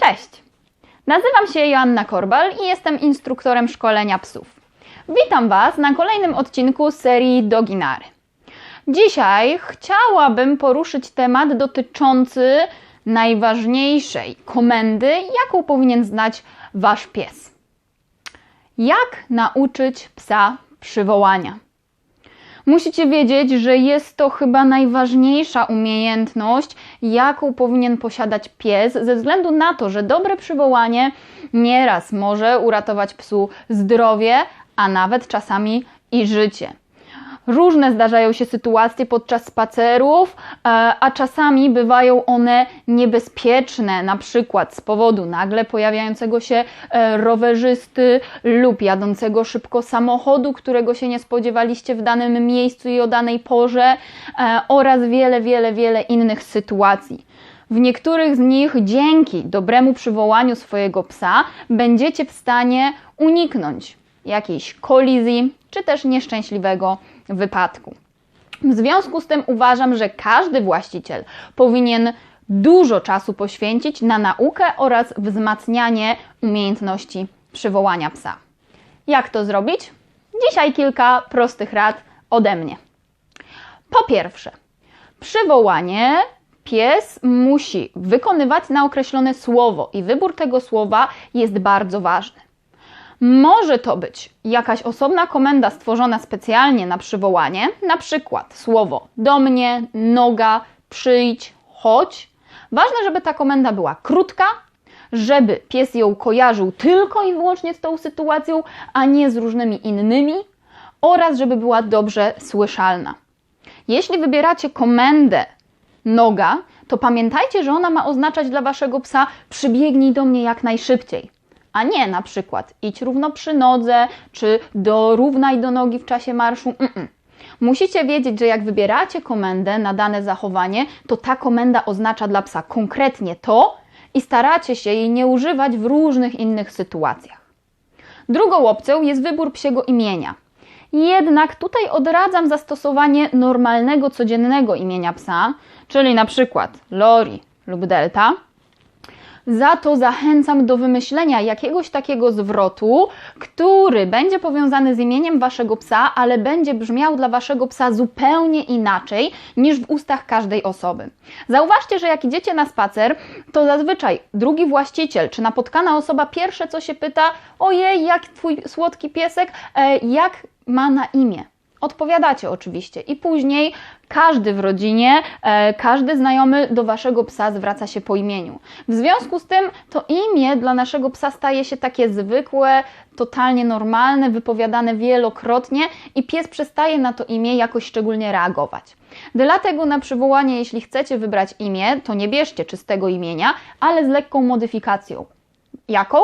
Cześć! Nazywam się Joanna Korbal i jestem instruktorem szkolenia psów. Witam Was na kolejnym odcinku serii Doginary. Dzisiaj chciałabym poruszyć temat dotyczący najważniejszej komendy, jaką powinien znać Wasz pies. Jak nauczyć psa przywołania? Musicie wiedzieć, że jest to chyba najważniejsza umiejętność, jaką powinien posiadać pies, ze względu na to, że dobre przywołanie nieraz może uratować psu zdrowie, a nawet czasami i życie. Różne zdarzają się sytuacje podczas spacerów, e, a czasami bywają one niebezpieczne, na przykład z powodu nagle pojawiającego się e, rowerzysty lub jadącego szybko samochodu, którego się nie spodziewaliście w danym miejscu i o danej porze, e, oraz wiele, wiele, wiele innych sytuacji. W niektórych z nich dzięki dobremu przywołaniu swojego psa będziecie w stanie uniknąć jakiejś kolizji czy też nieszczęśliwego wypadku. W związku z tym uważam, że każdy właściciel powinien dużo czasu poświęcić na naukę oraz wzmacnianie umiejętności przywołania psa. Jak to zrobić? Dzisiaj kilka prostych rad ode mnie. Po pierwsze, przywołanie pies musi wykonywać na określone słowo i wybór tego słowa jest bardzo ważny. Może to być jakaś osobna komenda stworzona specjalnie na przywołanie, na przykład słowo do mnie, noga, przyjdź, chodź. Ważne, żeby ta komenda była krótka, żeby pies ją kojarzył tylko i wyłącznie z tą sytuacją, a nie z różnymi innymi, oraz żeby była dobrze słyszalna. Jeśli wybieracie komendę noga, to pamiętajcie, że ona ma oznaczać dla waszego psa przybiegnij do mnie jak najszybciej a nie na przykład idź równo przy nodze, czy dorównaj do nogi w czasie marszu. Mm-mm. Musicie wiedzieć, że jak wybieracie komendę na dane zachowanie, to ta komenda oznacza dla psa konkretnie to i staracie się jej nie używać w różnych innych sytuacjach. Drugą opcją jest wybór psiego imienia. Jednak tutaj odradzam zastosowanie normalnego, codziennego imienia psa, czyli na przykład Lori lub Delta, za to zachęcam do wymyślenia jakiegoś takiego zwrotu, który będzie powiązany z imieniem waszego psa, ale będzie brzmiał dla waszego psa zupełnie inaczej niż w ustach każdej osoby. Zauważcie, że jak idziecie na spacer, to zazwyczaj drugi właściciel czy napotkana osoba pierwsze co się pyta: Ojej, jak twój słodki piesek, e, jak ma na imię? Odpowiadacie oczywiście i później każdy w rodzinie, e, każdy znajomy do waszego psa zwraca się po imieniu. W związku z tym to imię dla naszego psa staje się takie zwykłe, totalnie normalne, wypowiadane wielokrotnie i pies przestaje na to imię jakoś szczególnie reagować. Dlatego na przywołanie, jeśli chcecie wybrać imię, to nie bierzcie czystego imienia, ale z lekką modyfikacją. Jaką?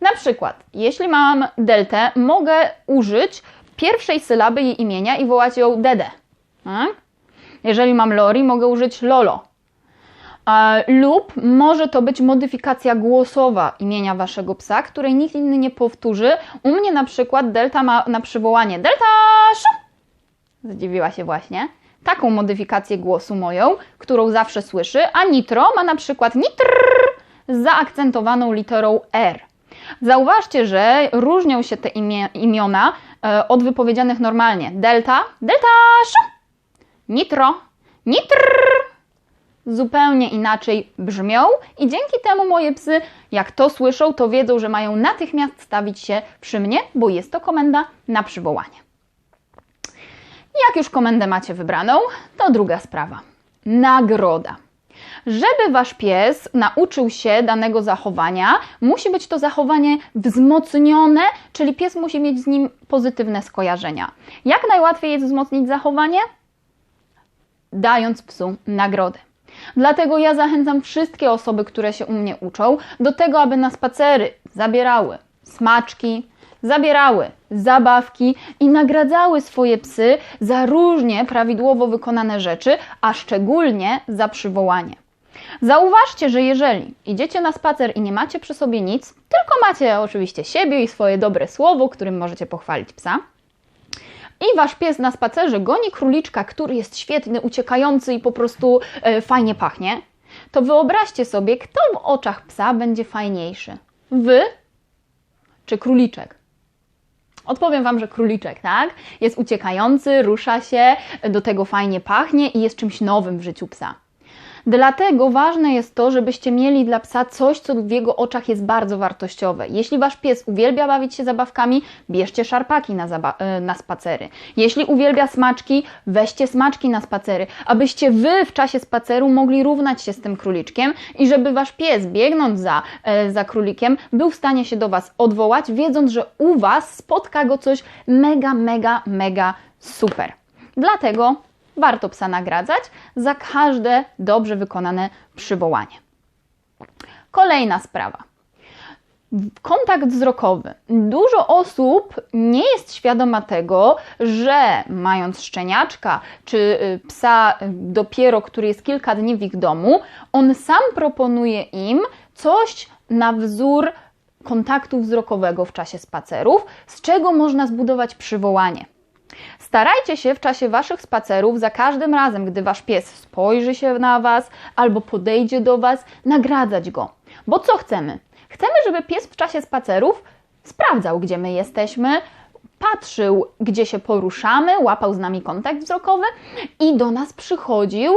Na przykład, jeśli mam deltę, mogę użyć pierwszej sylaby jej imienia i wołać ją Dede. Tak? Jeżeli mam Lori, mogę użyć Lolo. E, lub może to być modyfikacja głosowa imienia waszego psa, której nikt inny nie powtórzy. U mnie na przykład Delta ma na przywołanie Delta Zdziwiła się właśnie. Taką modyfikację głosu moją, którą zawsze słyszy, a Nitro ma na przykład Nitr z zaakcentowaną literą R. Zauważcie, że różnią się te imiona od wypowiedzianych normalnie. Delta, delta, nitro, nitr, zupełnie inaczej brzmią i dzięki temu moje psy, jak to słyszą, to wiedzą, że mają natychmiast stawić się przy mnie, bo jest to komenda na przywołanie. Jak już komendę macie wybraną, to druga sprawa. Nagroda. Żeby wasz pies nauczył się danego zachowania, musi być to zachowanie wzmocnione, czyli pies musi mieć z nim pozytywne skojarzenia. Jak najłatwiej jest wzmocnić zachowanie? Dając psu nagrodę. Dlatego ja zachęcam wszystkie osoby, które się u mnie uczą, do tego, aby na spacery zabierały smaczki, zabierały zabawki i nagradzały swoje psy za różnie prawidłowo wykonane rzeczy, a szczególnie za przywołanie. Zauważcie, że jeżeli idziecie na spacer i nie macie przy sobie nic, tylko macie oczywiście siebie i swoje dobre słowo, którym możecie pochwalić psa, i wasz pies na spacerze goni króliczka, który jest świetny, uciekający i po prostu e, fajnie pachnie, to wyobraźcie sobie, kto w oczach psa będzie fajniejszy. Wy czy króliczek? Odpowiem Wam, że króliczek, tak? Jest uciekający, rusza się, do tego fajnie pachnie i jest czymś nowym w życiu psa. Dlatego ważne jest to, żebyście mieli dla psa coś, co w jego oczach jest bardzo wartościowe. Jeśli wasz pies uwielbia bawić się zabawkami, bierzcie szarpaki na, e, na spacery. Jeśli uwielbia smaczki, weźcie smaczki na spacery, abyście wy w czasie spaceru mogli równać się z tym króliczkiem i żeby wasz pies, biegnąc za, e, za królikiem, był w stanie się do was odwołać, wiedząc, że u was spotka go coś mega, mega, mega super. Dlatego warto psa nagradzać za każde dobrze wykonane przywołanie. Kolejna sprawa. Kontakt wzrokowy. Dużo osób nie jest świadoma tego, że mając szczeniaczka czy y, psa dopiero, który jest kilka dni w ich domu, on sam proponuje im coś na wzór kontaktu wzrokowego w czasie spacerów, z czego można zbudować przywołanie. Starajcie się w czasie Waszych spacerów za każdym razem, gdy Wasz pies spojrzy się na Was albo podejdzie do Was, nagradzać go. Bo co chcemy? Chcemy, żeby pies w czasie spacerów sprawdzał, gdzie my jesteśmy, patrzył, gdzie się poruszamy, łapał z nami kontakt wzrokowy i do nas przychodził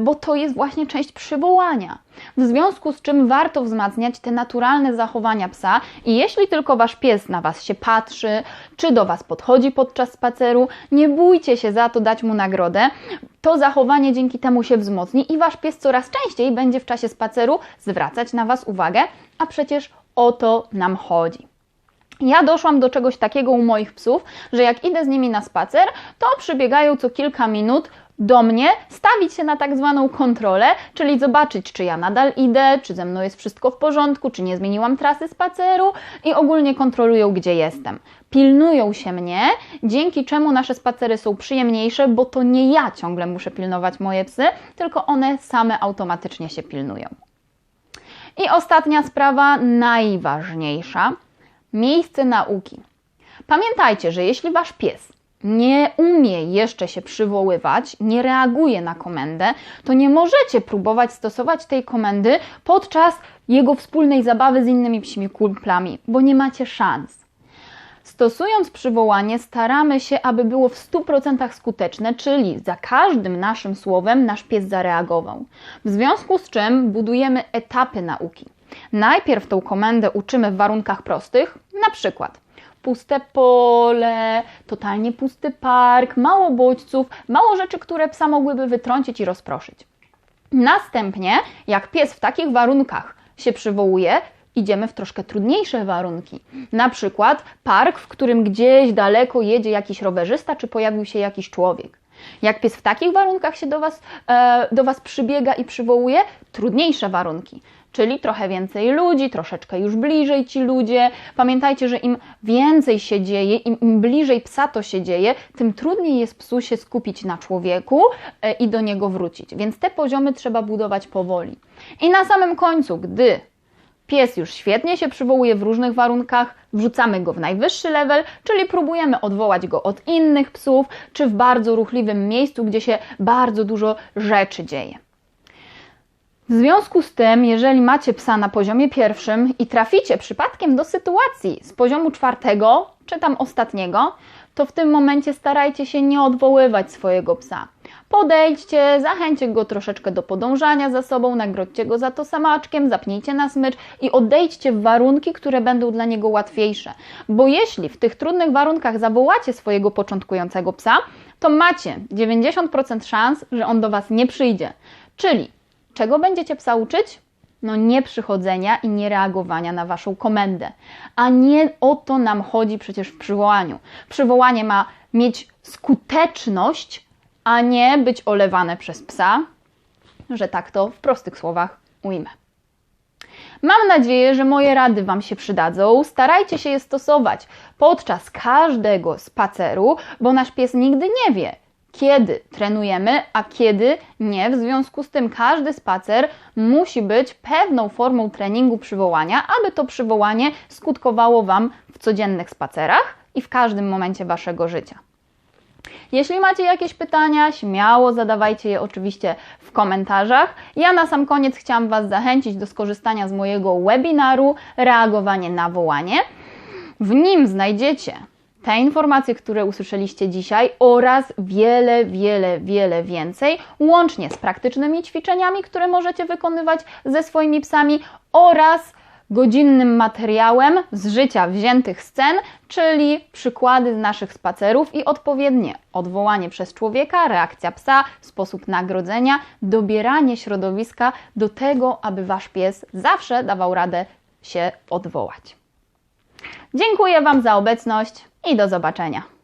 bo to jest właśnie część przywołania. W związku z czym warto wzmacniać te naturalne zachowania psa i jeśli tylko wasz pies na was się patrzy, czy do was podchodzi podczas spaceru, nie bójcie się za to dać mu nagrodę. To zachowanie dzięki temu się wzmocni i wasz pies coraz częściej będzie w czasie spaceru zwracać na was uwagę, a przecież o to nam chodzi. Ja doszłam do czegoś takiego u moich psów, że jak idę z nimi na spacer, to przybiegają co kilka minut do mnie, stawić się na tak zwaną kontrolę, czyli zobaczyć, czy ja nadal idę, czy ze mną jest wszystko w porządku, czy nie zmieniłam trasy spaceru i ogólnie kontrolują, gdzie jestem. Pilnują się mnie, dzięki czemu nasze spacery są przyjemniejsze, bo to nie ja ciągle muszę pilnować moje psy, tylko one same automatycznie się pilnują. I ostatnia sprawa, najważniejsza miejsce nauki. Pamiętajcie, że jeśli wasz pies nie umie jeszcze się przywoływać, nie reaguje na komendę, to nie możecie próbować stosować tej komendy podczas jego wspólnej zabawy z innymi psimi kumplami, bo nie macie szans. Stosując przywołanie, staramy się, aby było w 100% skuteczne, czyli za każdym naszym słowem nasz pies zareagował. W związku z czym budujemy etapy nauki. Najpierw tą komendę uczymy w warunkach prostych, na przykład puste pole, totalnie pusty park, mało bodźców, mało rzeczy, które psa mogłyby wytrącić i rozproszyć. Następnie, jak pies w takich warunkach się przywołuje, idziemy w troszkę trudniejsze warunki. Na przykład park, w którym gdzieś daleko jedzie jakiś rowerzysta, czy pojawił się jakiś człowiek. Jak pies w takich warunkach się do Was, e, do was przybiega i przywołuje, trudniejsze warunki czyli trochę więcej ludzi, troszeczkę już bliżej ci ludzie. Pamiętajcie, że im więcej się dzieje, im, im bliżej psa to się dzieje, tym trudniej jest psu się skupić na człowieku e, i do niego wrócić. Więc te poziomy trzeba budować powoli. I na samym końcu, gdy Pies już świetnie się przywołuje w różnych warunkach, wrzucamy go w najwyższy level, czyli próbujemy odwołać go od innych psów, czy w bardzo ruchliwym miejscu, gdzie się bardzo dużo rzeczy dzieje. W związku z tym, jeżeli macie psa na poziomie pierwszym i traficie przypadkiem do sytuacji z poziomu czwartego, czy tam ostatniego, to w tym momencie starajcie się nie odwoływać swojego psa. Podejdźcie, zachęćcie go troszeczkę do podążania za sobą, nagrodźcie go za to samaczkiem, zapnijcie na smycz i odejdźcie w warunki, które będą dla niego łatwiejsze. Bo jeśli w tych trudnych warunkach zawołacie swojego początkującego psa, to macie 90% szans, że on do Was nie przyjdzie. Czyli Czego będziecie psa uczyć? No nie przychodzenia i nie reagowania na Waszą komendę. A nie o to nam chodzi przecież w przywołaniu. Przywołanie ma mieć skuteczność, a nie być olewane przez psa, że tak to w prostych słowach ujmę. Mam nadzieję, że moje rady Wam się przydadzą. Starajcie się je stosować podczas każdego spaceru, bo nasz pies nigdy nie wie, kiedy trenujemy, a kiedy nie. W związku z tym każdy spacer musi być pewną formą treningu przywołania, aby to przywołanie skutkowało Wam w codziennych spacerach i w każdym momencie Waszego życia. Jeśli macie jakieś pytania, śmiało zadawajcie je oczywiście w komentarzach. Ja na sam koniec chciałam Was zachęcić do skorzystania z mojego webinaru Reagowanie na wołanie. W nim znajdziecie te informacje, które usłyszeliście dzisiaj oraz wiele, wiele, wiele więcej, łącznie z praktycznymi ćwiczeniami, które możecie wykonywać ze swoimi psami oraz godzinnym materiałem z życia wziętych scen, czyli przykłady z naszych spacerów i odpowiednie odwołanie przez człowieka, reakcja psa, sposób nagrodzenia, dobieranie środowiska do tego, aby wasz pies zawsze dawał radę się odwołać. Dziękuję Wam za obecność i do zobaczenia.